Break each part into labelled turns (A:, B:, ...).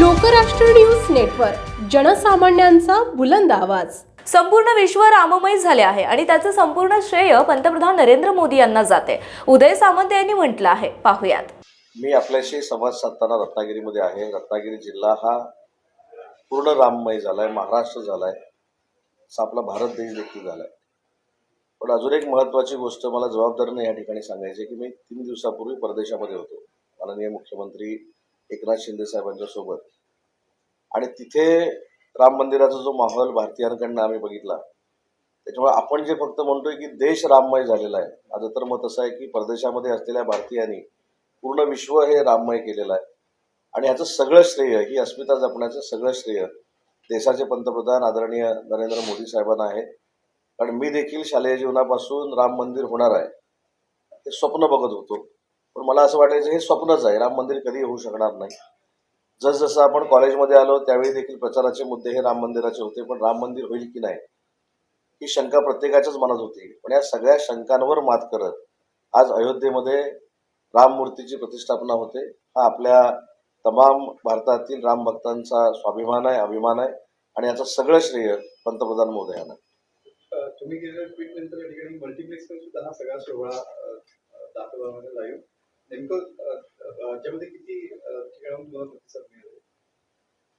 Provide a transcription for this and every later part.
A: Lokrashtra news network जनसामान्यांचा बुलंद आवाज.
B: संपूर्ण विश्व राममय झाले आहे आणि त्याचं संपूर्ण श्रेय पंतप्रधान नरेंद्र मोदी यांना जाते. उदय सामंत यांनी म्हटलं आहे. पाहुयात.
C: मी आपल्याशी संवाद साधताना रत्नागिरीमध्ये आहे. रत्नागिरी जिल्हा हा पूर्ण राममय झालाय महाराष्ट्र झालाय. असा आपला भारत देश देखील झालाय. पण अजून एक महत्त्वाची गोष्ट मला जबाबदारीने या ठिकाणी सांगायची की मी तीन दिवसापूर्वी परदेशामध्ये होतो. माननीय मुख्यमंत्री एकनाथ शिंदे साहेबांच्या सोबत. आणि तिथे राम मंदिराचा जो माहोल भारतीयांकडनं आम्ही बघितला त्याच्यामुळे आपण जे फक्त म्हणतोय की देश राममय झालेला आहे. माझं तर मत असं आहे की परदेशामध्ये असलेल्या भारतीयांनी पूर्ण विश्व हे राममय केलेलं आहे. आणि याचं सगळं श्रेय ही अस्मिता जपण्याचं सगळं श्रेय देशाचे पंतप्रधान आदरणीय नरेंद्र मोदी साहेबांना आहे. कारण मी देखील शालेय जीवनापासून राम मंदिर होणार आहे. हे स्वप्न बघत होतो. पण मला असं वाटायचं हे स्वप्नच आहे. राम मंदिर कधी होऊ शकणार नाही. जसजसं आपण कॉलेजमध्ये आलो त्यावेळी देखील प्रचाराचे मुद्दे हे राम मंदिराचे होते पण राम मंदिर होईल की नाही ही शंका प्रत्येकाच्याच मनात होती. पण या सगळ्या शंकांवर मात करत आज अयोध्येमध्ये राम मूर्तीची प्रतिष्ठापना होते. हा आपल्या तमाम भारतातील राम भक्तांचा स्वाभिमान आहे अभिमान आहे आणि याचं सगळं श्रेय पंतप्रधान मोदयांना
D: तुम्ही केलेल्या ट्विट नंतर या ठिकाणी मल्टिप्लेक्स सुद्धा हा सगळा सोहळा दाखवला लाईव्ह.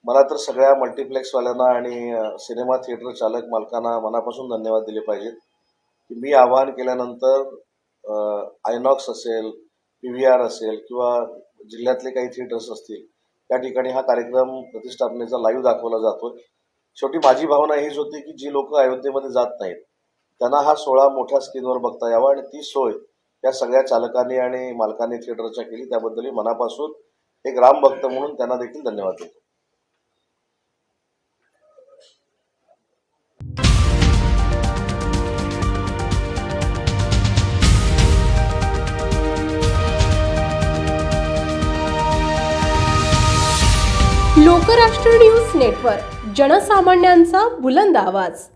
C: मला तर सगळ्या मल्टिप्लेक्सवाल्यांना आणि सिनेमा थिएटर चालक मालकांना मनापासून धन्यवाद दिले पाहिजेत. की मी आवाहन केल्यानंतर आयनॉक्स असेल पी व्ही आर असेल किंवा जिल्ह्यातले काही थिएटर्स असतील त्या ठिकाणी हा कार्यक्रम प्रतिष्ठापनेचा लाईव्ह दाखवला जातो शेवटी माझी भावना हीच होती की जी लोक अयोध्येमध्ये जात नाहीत त्यांना हा सोहळा मोठ्या स्क्रीनवर बघता यावा आणि ती सोय त्या सगळ्या चालकांनी आणि मालकांनी थिएटरच्या केली. त्याबद्दल मी मनापासून एक रामभक्त म्हणून त्यांना देखील धन्यवाद देतो.
A: लोकराष्ट्र न्यूज नेटवर्क जनसामान्यांचा बुलंद आवाज.